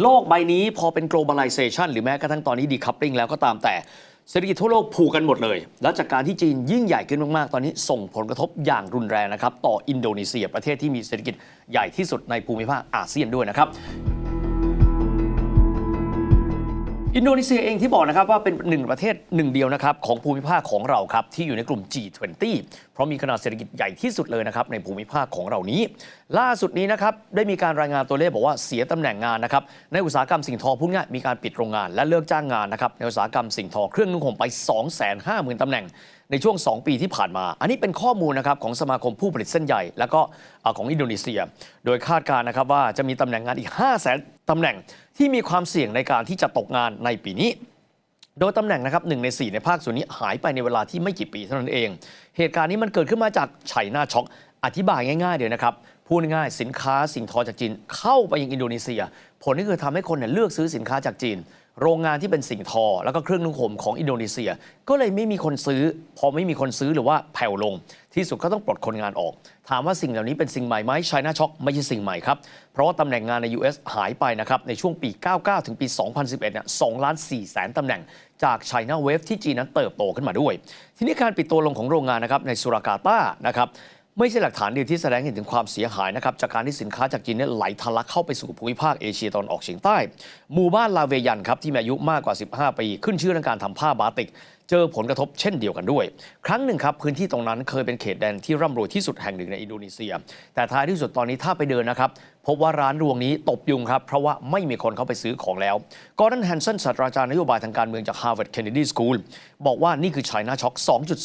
โลกใบนี้พอเป็น globalization หรือแม้กระทั่งตอนนี้ decoupling แล้วก็ตามแต่เศรษฐกิจทั่วโลกผูกกันหมดเลย แล้วจากการที่จีนยิ่งใหญ่ขึ้นมาก ๆ ตอนนี้ส่งผลกระทบอย่างรุนแรงนะครับ ต่ออินโดนีเซียประเทศที่มีเศรษฐกิจใหญ่ที่สุดในภูมิภาคอาเซียนด้วยนะครับ อินโดนีเซียเองที่บอกนะครับว่าเป็นหนึ่งประเทศหนึ่งเดียวนะครับของภูมิภาคของเราครับที่อยู่ในกลุ่ม G20 เพราะมีขนาดเศรษฐกิจใหญ่ที่สุดเลยนะครับในภูมิภาคของเรานี้ ล่าสุดนี้นะครับได้มีการรายงานตัวเลขบอกว่าเสียตำแหน่งงานนะครับในอุตสาหกรรมสิ่งทอพูดง่ายมีการปิดโรงงานและเลิกจ้างงานนะครับในอุตสาหกรรมสิ่งทอเครื่องนุ่งห่มไป 250,000ตำแหน่งในช่วง 2 ปีที่ผ่านมา อันนี้เป็นข้อมูลนะครับของสมาคมผู้ผลิตเส้นใหญ่ แล้วก็ของอินโดนีเซีย โดยคาดการณ์นะครับว่าจะมีตำแหน่งงานอีก 5 0 0 0 0 0 ตำแหน่งที่มีความเสี่ยงในการที่จะตกงานในปีนี้ โดยตำแหน่งนะครับหนึ่งใน 4 ในภาคส่วนนี้หายไปในเวลาที่ไม่กี่ปีเท่านั้นเอง เหตุการณ์นี้มันเกิดขึ้นมาจากไชน่าช็อกอธิบายง่ายๆเดี๋ยวนะครับพูดง่ายสินค้าสิ่งทอจากจีนเข้าไปยังอินโดนีเซีย ผลก็คือทำให้คนเนี่ยเลือกซื้อสินค้าจากจีน โรงงานที่เป็นสิ่งทอ แล้วก็เครื่องนุ่งห่มของอินโดนีเซีย ก็เลยไม่มีคนซื้อ พอไม่มีคนซื้อหรือว่าแผ่วลง ที่สุดก็ต้องปลดคนงานออก ถามว่าสิ่งเหล่านี้เป็นสิ่งใหม่ไหม China Shock ไม่ใช่สิ่งใหม่ครับ เพราะว่าตำแหน่งงานใน US หายไปนะครับ ในช่วงปี 99 ถึงปี 2011เนี่ย2ล้าน4แสนตำแหน่ง จาก China Wave ที่จีนนั้นเติบโตขึ้นมาด้วย ทีนี้การปิดตัวลงของโรงงานนะครับในสุรากาตานะครับ ไม่ใช่หลักฐานเดียวที่แสดงให้เห็นถึงความเสียหายนะครับจากการที่สินค้าจากจีนเนี่ยไหลทะลักเข้าไปสู่ภูมิภาคเอเชียตอนออกเฉียงใต้ หมู่บ้านลาเวยันครับที่มีอายุมากกว่า 15 ปี ขึ้นชื่อเรื่องการทำผ้าบาติกเจอผลกระทบเช่นเดียวกันด้วย ครั้งหนึ่งครับพื้นที่ตรงนั้นเคยเป็นเขตแดนที่ร่ำรวยที่สุดแห่งหนึ่งในอินโดนีเซีย แต่ท้ายที่สุดตอนนี้ถ้าไปเดินนะครับพบว่าร้านรวงนี้ตบยุงครับ เพราะว่าไม่มีคนเข้าไปซื้อของแล้วกอร์ดอนแฮนสันศาสตราจารย์นโยบายทางการเมืองจาก Harvard Kennedy School บอกว่านี่คือ China Shock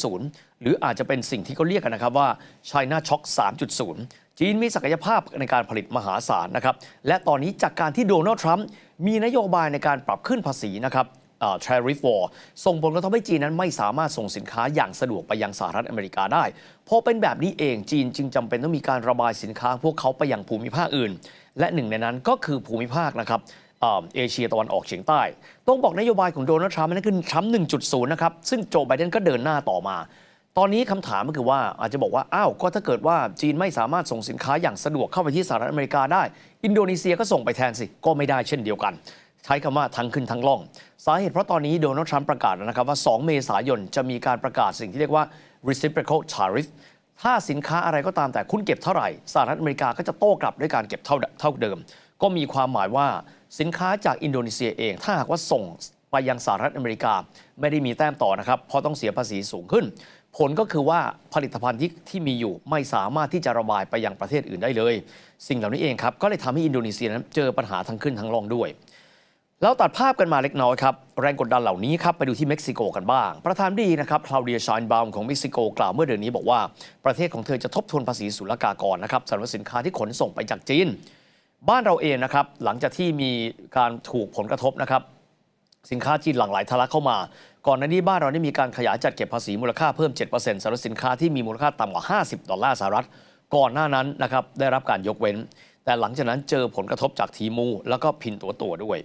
2.0 หรืออาจจะเป็นสิ่งที่เขาเรียกกันนะครับว่า China Shock 3.0 จีนมีศักยภาพในการผลิตมหาศาลนะครับและตอนนี้จากการที่โดนัลด์ทรัมป์มีนโยบายในการปรับขึ้นภาษีนะครับ เอ่อ tariff war ส่งผลกระทบให้จีนนั้นไม่สามารถส่งสินค้าอย่างสะดวกไปยังสหรัฐอเมริกาได้พอเป็นแบบนี้เองจีนจึงจำเป็นต้องมีการระบายสินค้าพวกเขาไปยังภูมิภาคอื่น และหนึ่งในนั้นก็คือภูมิภาคนะครับเอเชียตะวันออกเฉียงใต้ ต้องบอกนโยบายของโดนัลด์ทรัมป์นั่นคือทรัมป์1.0 นะครับ ซึ่งโจไบเดนก็เดินหน้าต่อมา ตอนนี้คำถามก็คือว่าอาจจะบอกว่า อ้าว ก็ถ้าเกิดว่าจีนไม่สามารถส่งสินค้าอย่างสะดวกเข้าไปที่สหรัฐอเมริกาได้ อินโดนีเซียก็ส่งไปแทนสิ ก็ไม่ได้เช่นเดียวกัน ใช้คำว่าทั้งขึ้นทั้งล่อง สาเหตุเพราะตอนนี้โดนัลด์ทรัมป์ประกาศนะครับว่า 2 เมษายนจะมีการประกาศสิ่งที่เรียกว่า reciprocal tariff ถ้าสินค้าอะไรก็ตามแต่คุณเก็บเท่าไหร่สหรัฐอเมริกาก็จะโต้กลับด้วยการเก็บเท่าเท่าเดิม ก็มีความหมายว่าสินค้าจากอินโดนีเซียเอง ถ้าหากว่าส่งไปยังสหรัฐอเมริกาไม่ได้มีแต้มต่อนะครับเพราะต้องเสียภาษีสูงขึ้น ผลก็คือว่าผลิตภัณฑ์ที่ที่มีอยู่ไม่สามารถที่จะระบายไปยังประเทศอื่นได้เลย สิ่งเหล่านี้เองครับก็เลยทำให้อินโดนีเซียนั้นเจอปัญหาทั้งขึ้นทั้งลงด้วย แล้วตัดภาพกันมาเล็กน้อยครับ แรงกดดันเหล่านี้ครับ ไปดูที่เม็กซิโกกันบ้าง ประธานดีนะครับคลาวเดียชานบา m ของเม็กซิโกกล่าวเมื่อเดือนนี้บอกว่า ประเทศของเธอจะทบทวนภาษีศุลกากรนะครับสำหรับสินค้าที่ขนส่งไปจากจีน บ้านเราเองนะครับ หลังจากที่มีการถูกผลกระทบนะครับ สินค้าจีนหลั่งไหลทะลักเข้ามา ก่อนหน้านี้บ้านเราได้มีการขยายจัดเก็บภาษีมูลค่าเพิ่ม 7%สำหรับสินค้าที่มีมูลค่าต่ำกว่า 50 ดอลลาร์สหรัฐ ก่อนหน้านั้นนะครับได้รับการยกเว้น แต่หลังจากนั้นเจอผลกระทบจากทีมู แล้วก็พินตัวตัวด้วย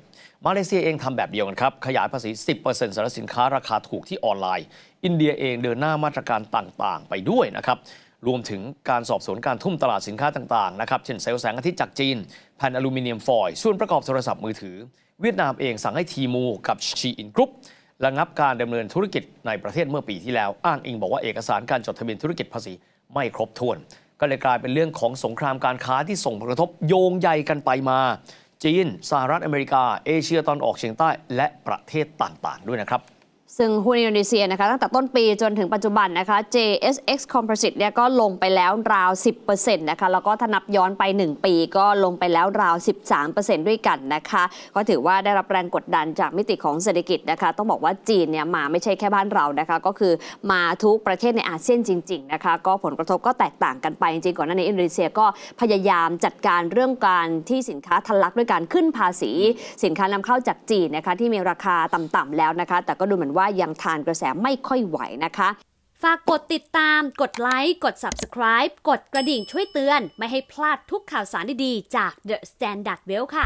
มาเลเซียเองทำแบบเดียวกันครับ ขยายภาษี 10%สำหรับสินค้าราคาถูกที่ออนไลน์ อินเดียเองเดินหน้ามาตรการต่างๆ ไปด้วยนะครับรวมถึงการสอบสวนการทุ่มตลาดสินค้าต่างๆนะครับเช่นเซลล์แสงอาทิตย์จากจีนแผ่นอลูมิเนียมฟอยล์ส่วนประกอบโทรศัพท์มือถือ เวียดนามเองสั่งให้ทีมูกับชีอินกรุ๊ประงับการดำเนินธุรกิจในประเทศเมื่อปีที่แล้ว อ้างอิงบอกว่าเอกสารการจดทะเบียนธุรกิจภาษีไม่ครบถ้วน ก็เลยกลายเป็นเรื่องของสงครามการค้าที่ส่งผลกระทบโยงใยกันไปมา จีน สหรัฐอเมริกา เอเชียตอนออกเฉียงใต้ และประเทศต่างๆ ด้วยนะครับ ซึ่งหุ้นอินโดนีเซียนะคะตั้งแต่ต้นปีจนถึงปัจจุบันนะคะ JSX Composite เนี่ยก็ลงไปแล้วราว 10%นะคะแล้วก็ถ้านับย้อนไป 1 ปีก็ลงไปแล้วราว 13%ด้วยกันนะคะก็ถือว่าได้รับแรงกดดันจากมิติของเศรษฐกิจนะคะ ต้องบอกว่าจีนเนี่ยมาไม่ใช่แค่บ้านเรานะคะ ก็คือมาทุกประเทศในอาเซียนจริงๆนะคะก็ผลกระทบก็แตกต่างกันไปจริงๆก่อนหน้านี้อินโดนีเซียก็พยายามจัดการเรื่องการที่สินค้าทะลักด้วยการขึ้นภาษี สินค้านำเข้าจากจีนนะคะที่มีราคาต่ำๆแล้วนะคะ แต่ก็ดูเหมือนว่าว่ายังทานกระแสไม่ค่อยไหวนะคะฝากกดติดตาม กดไลค์ กด Subscribe กดกระดิ่งช่วยเตือน ไม่ให้พลาดทุกข่าวสารดีๆ จาก The Standard Well ค่ะ